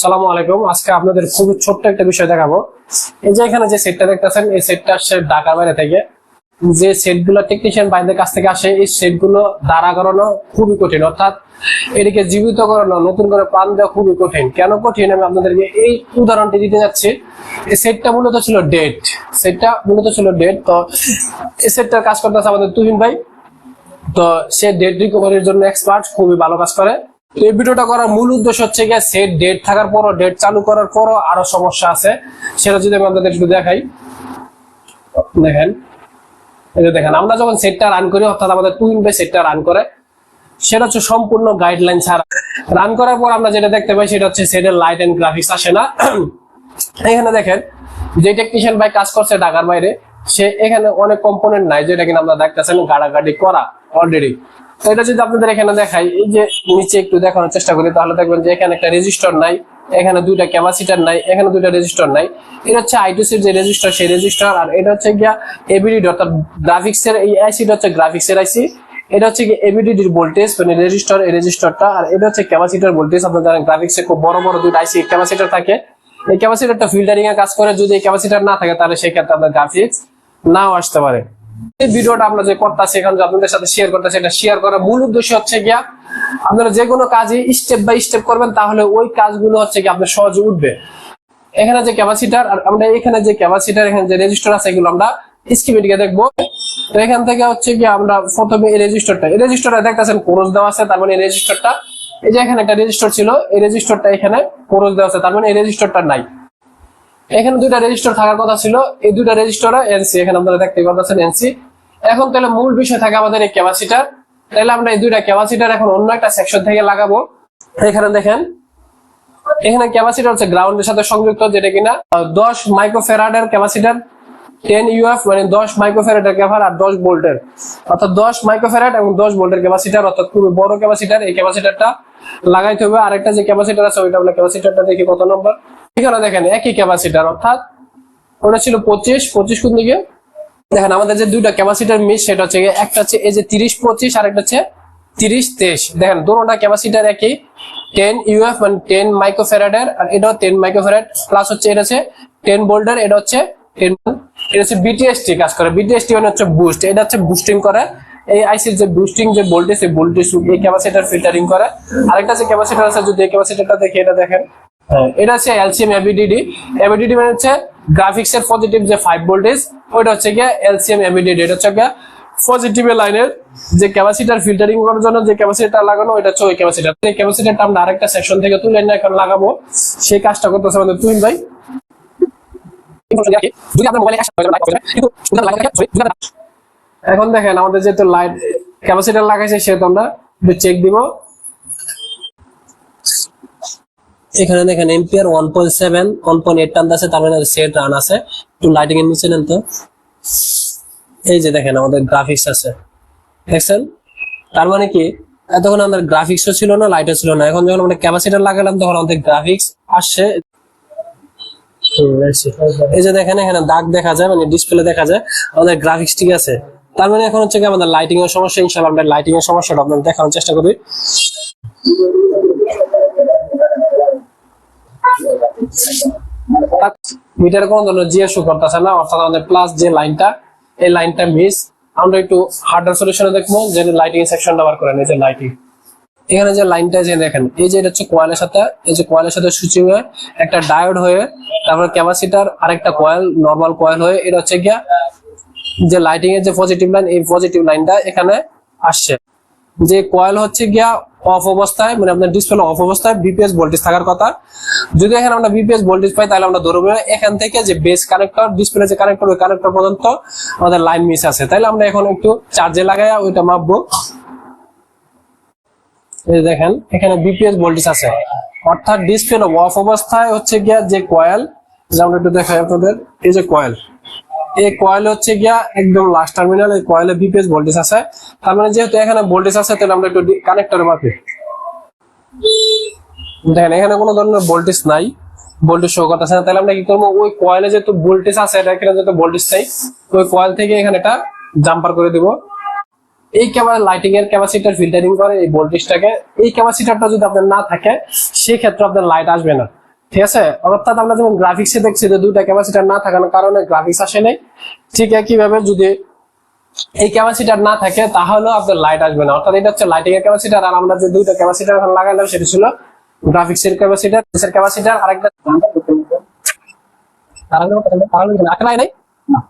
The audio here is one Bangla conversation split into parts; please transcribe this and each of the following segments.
সালামু আলাইকুম। আজকে আপনাদের খুব ছোট্ট একটা বিষয় দেখাবো। এই যে এখানে যে সেটটা দেখতেছেন, এই সেটটা আসছে ঢাকার বাইরে থেকে। যে সেটগুলো টেকনিশিয়ান বাইদের কাছ থেকে আসে, এই সেটগুলো দাঁড়া করানো খুবই কঠিন। অর্থাৎ এটিকে জীবিত করানো, নতুন করে প্রাণ দেওয়া খুবই কঠিন। কেন কঠিন? আমি আপনাদেরকে এই উদাহরণটি দিতে যাচ্ছি। এই সেটটা মূলত ছিল ডেট সেটটা মূলত ছিল ডেট তো এই সেটটার কাজ করতেছে আমাদের তুহিন ভাই। তো সে ডেট রিকভারির জন্য এক্সপার্ট খুবই ভালো কাজ করে। এই ভিডিওটা করার মূল উদ্দেশ্য হচ্ছে গিয়ে সেট ডেট থাকার পরও ডেট চালু করার পরও আরও সমস্যা আছে। সেটা যদি আমি আপনাদের একটু দেখাই। দেখেন। দেখেন, আমরা যখন সেটটা রান করি, অর্থাৎ আমাদের সেটটা রান করে, সেটা হচ্ছে সম্পূর্ণ গাইডলাইন ছাড়া। রান করার পর আমরা যেটা দেখতে পাই, সেটা হচ্ছে সেটের লাইট এন্ড গ্রাফিক্স আসে না। এখানে দেখেন, যে টেকনিশিয়ান ভাই কাজ করছে ঢাকার বাইরে, সে এখানে অনেক কম্পোনেন্ট নাই, যেটা কিনা আমরা দেখতেছেন গাড়াগাড়ি করা অলরেডি এটা যদি আপনাদের এখানে দেখাই, এই যে নিচে একটু দেখানোর চেষ্টা করি, তাহলে দেখবেন যে এখানে একটা রেজিস্টার নাই, এখানে দুইটা ক্যাপাসিটার নাই, এখানে দুইটা রেজিস্টার নাই। এটা হচ্ছে আইটিসির যে রেজিস্টার সেই রেজিস্টার আর এটা হচ্ছে গিয়া এবিডি অর্থাৎ গ্রাফিক্স এর এই আইসিটা হচ্ছে গ্রাফিক্স এর আইসি এটা হচ্ছে কি এবিডির ভোল্টেজ মানে রেজিস্টার এই রেজিস্টারটা আর এটা হচ্ছে ক্যাপাসিটার ভোল্টেজ আপনারা জানেন গ্রাফিক্স খুব বড় বড় দুইটা আইসি ক্যাপাসিটার থাকে। এই ক্যাপাসিটারটা ফিল্টারিং এর কাজ করে, যদি এই ক্যাপাসিটার না থাকে, তাহলে সেই ক্ষেত্রে আপনার গ্রাফিক্স নাও আসতে পারে। এই ভিডিওটা আমরা যে করতেছি, এখন আপনাদের সাথে শেয়ার করতেছি, এটা শেয়ার করার মূল উদ্দেশ্য হচ্ছে গিয়া, আপনারা যে কোনো স্টেপ বাই স্টেপ করবেন, তাহলে ওই কাজগুলো হচ্ছে কি আপনার সহজে উঠবে। এখানে যে ক্যাপাসিটার আর আমরা এখানে যে ক্যাপাসিটার এখানে যে রেজিস্টার আছে, এগুলো আমরা স্কিমেটিকে দেখব। তো এখান থেকে হচ্ছে কি আমরা প্রথমে এই রেজিস্টারটা এই রেজিস্টারটা দেখতেছেন, কোরস দেওয়া আছে, তার মানে এই রেজিস্টারটা এই যে এখানে একটা রেজিস্টার ছিল, এই রেজিস্টারটা এখানে কোরস দেওয়া আছে, তার মানে এই রেজিস্টারটা নাই। এখানে দুইটা রেজিস্টার থাকার কথা ছিল। এই দুইটা রেজিস্টার এনসি এখানে আপনারা দেখতে পাচ্ছেন এনসি এখন তাহলে মূল বিষয় থাকে আমাদের এই ক্যাপাসিটার তাহলে আমরা এই দুইটা ক্যাপাসিটার এখন অন্য একটা সেকশন থেকে লাগাবো। এখানে দেখেন, এখানে ক্যাপাসিটার হচ্ছে গ্রাউন্ডের সাথে সংযুক্ত, যেটা কিনা দশ মাইক্রোফেরাডের ক্যাপাসিটার টেন ইউএফ মানে দশ মাইক্রোফেরাডের ক্যাপার আর দশ ভোল্টের অর্থাৎ দশ মাইক্রোফেরাড এবং দশ ভোল্টের ক্যাপাসিটার অর্থাৎ খুবই বড় ক্যাপাসিটার এই ক্যাপাসিটারটা লাগাইতে হবে। আরেকটা যে ক্যাপাসিটার আছে, ওইটা আমরা ক্যাপাসিটারটা দেখি কত নম্বর এখানে দেখেন, একই ক্যাপাসিটার অর্থাৎ ওটা ছিল পঁচিশ পঁচিশ কোন দিকে? দেখেন, আমাদের যে দুইটা ক্যাপাসিটার মিস সেটা হচ্ছে একটা হচ্ছে এই যে তিরিশ, পঁচিশ, আর একটা হচ্ছে তিরিশ, তেইশ। দেখেন, দুটোটা ক্যাপাসিটার একই। টেন ইউএফ মানে টেন মাইক্রোফেরাডের আর এটাও টেন মাইক্রোফেরাড প্লাস হচ্ছে এটা হচ্ছে টেন ভোল্টের এটা হচ্ছে টেন এটা হচ্ছে বিটিএসটি কাজ করে। বিটিএসটি মানে হচ্ছে বুস্ট এটা হচ্ছে বুস্টিং করে। এই আইসির যে বুস্টিং যে ভোল্টেজ এই ভোল্টেজ এই ক্যাপাসিটার ফিল্টারিং করে। আরেকটা যে ক্যাপাসিটার আছে, যদি এই ক্যাপাসিটারটা দেখি, এটা দেখেন। এটা হচ্ছে এলসিএম এবিডিডি এবিডিডি মানে হচ্ছে গ্রাফিক্স এর পজিটিভ যে ফাইভ ভোল্টেজ ওইটা হচ্ছে গিয়ে এলসিএম এবিডিডি এটা হচ্ছে গিয়ে পজিটিভ লাইনের যে ক্যাপাসিটার ফিল্টারিং করার জন্য যে ক্যাপাসিটার লাগানো, ওইটা হচ্ছে ওই ক্যাপাসিটার এই ক্যাপাসিটারটা আমরা আরেকটা সেকশন থেকে তুলে নিয়ে এখন লাগাবো। সেই কাজটা করতেছে আমাদের তুহিন ভাই। এখন দেখেন আমাদের যেহেতু লাইট ক্যাপাসিটার লাগাইছে, সেহেতু আমরা চেক দিব। এখানে দেখেন ampere one point seven one point eight আছে, তার মানে সেট রান আছে। একটু লাইটিং এর নিচে নেন তো। এই যে দেখেন আমাদের গ্রাফিক্স আছে। দেখছেন? তার মানে কি? এতক্ষণ আমাদের গ্রাফিক্সও ছিল না লাইটও ছিল না। এখন যখন আমরা ক্যাপাসিটার লাগালাম, তখন আমাদের গ্রাফিক্স আসছে। এই যে দেখেন, এখানে দাগ দেখা যায় মানে ডিসপ্লে দেখা যায়। আমাদের গ্রাফিক্স ঠিক আছে। তার মানে এখন হচ্ছে কি, আমাদের লাইটিং এর সমস্যা, ইনশাআল্লাহ আমরা লাইটিং এর সমস্যাটা আপনাদের দেখানোর চেষ্টা করি। মিটার কোনো ধরনের জিএসও করতেছে না, অর্থাৎ আমাদের প্লাস যে লাইনটা, এই লাইনটা মিস আমরা একটু হার্ডওয়্যার সলিউশনে দেখব যে লাইটিং সেকশনটা বার করেন, এই যে লাইটিং এখানে যে লাইনটা যে দেখেন, এই যে এটা হচ্ছে কয়েলের সাথে, এই যে কয়েলের সাথে সুইচিং হয়ে একটা ডায়োড হয়ে তারপর ক্যাপাসিটার আরেকটা কয়েল নর্মাল কয়েল হয়ে, এটা হচ্ছে গিয়া যে লাইটিং এর যে পজিটিভ লাইন এই পজিটিভ লাইনটা এখানে আসছে। যে কয়েল হচ্ছে গিয়া অফ অবস্থায় মানে আপনার ডিসপ্লে অফ অবস্থায় বিপিএস ভোল্টেজ থাকার কথা। যদি এখানে আমরা বিপিএস ভোল্টেজ পাই, তাহলে আমরা ধরবো এখান থেকে যে বেস কানেক্টর ডিসপ্লে যে কানেক্টর ওই কানেক্টর পর্যন্ত আমাদের লাইন মিস আছে। তাহলে আমরা এখন একটু চার্জে লাগাই ওইটা মাপবো। দেখেন, এখানে বিপিএস ভোল্টেজ আছে। অর্থাৎ ডিসপ্লে অফ অবস্থায় হচ্ছে গিয়া যে কয়েল যেমন একটু দেখাই আপনাদের, এই যে কয়েল এই কয়েল হচ্ছে গিয়া একদম লাস্ট টার্মিনাল এই কয়েলে বিপিএস ভোল্টেজ আছে। তার মানে যেহেতু এখানে ভোল্টেজ আছে, তাহলে আমরা একটু কানেক্টরে মাপি। দেখেন, এখানে কোনো ধরনের ভোল্টেজ নাই ভোল্টেজ শো করতেছে না। তাহলে আমরা কি করব? ওই কয়েলে যেহেতু ভোল্টেজ আছে, এটা এখানে যেহেতু ভোল্টেজ চাই, ওই কয়েল থেকে এখানে এটা জাম্পার করে দিব। এই ক্যামেরা লাইটিং এর ক্যাপাসিটার ফিল্টারিং করে, এই ভোল্টেজটাকে এই ক্যাপাসিটারটা যদি আপনার না থাকে, সেক্ষেত্রে আপনার লাইট আসবে না। ঠিক আছে? অর্থাৎ আমরা যেমন গ্রাফিক্সে দেখছি যে দুইটা ক্যাপাসিটার না থাকার কারণে গ্রাফিক্স আসে নাই, ঠিক একইভাবে যদি এই ক্যাপাসিটার না থাকে তাহলেও আপনার লাইট আসবে না। অর্থাৎ এটা হচ্ছে লাইটিং এর ক্যাপাসিটার আর আমরা যে দুইটা ক্যাপাসিটার এখন লাগাইলাম সেটা ছিল গ্রাফিক্স এর ক্যাপাসিটার এর ক্যাপাসিটার আরেকটা আঁকলাই নাই? বাহ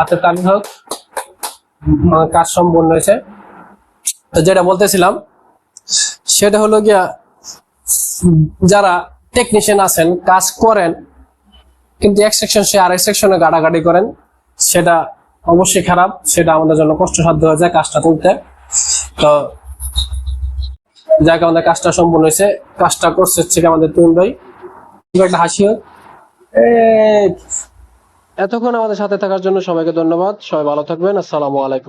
হাতের তালি হোক কাজ সম্পূর্ণ হয়েছে। তো যেটা বলতেছিলাম, সেটা হলো গিয়া, যারা টেকনিশিয়ান আছেন, কাজ করেন, কিন্তু এক সেকশন সে আরেক সেকশনে গাড়াগাড়ি করেন, সেটা অবশ্যই খারাপ, সেটা আমাদের জন্য কষ্টসাধ্য হয়ে যায় কাজটা তুলতে। তো যাকে আমাদের কাজটা সম্পূর্ণ হয়েছে, কাজটা করছে হচ্ছে আমাদের তুমিন ভাই। একটা হাসি হোক। এতক্ষণ আমাদের সাথে থাকার জন্য সবাইকে ধন্যবাদ। সবাই ভালো থাকবেন। আসসালামু আলাইকুম।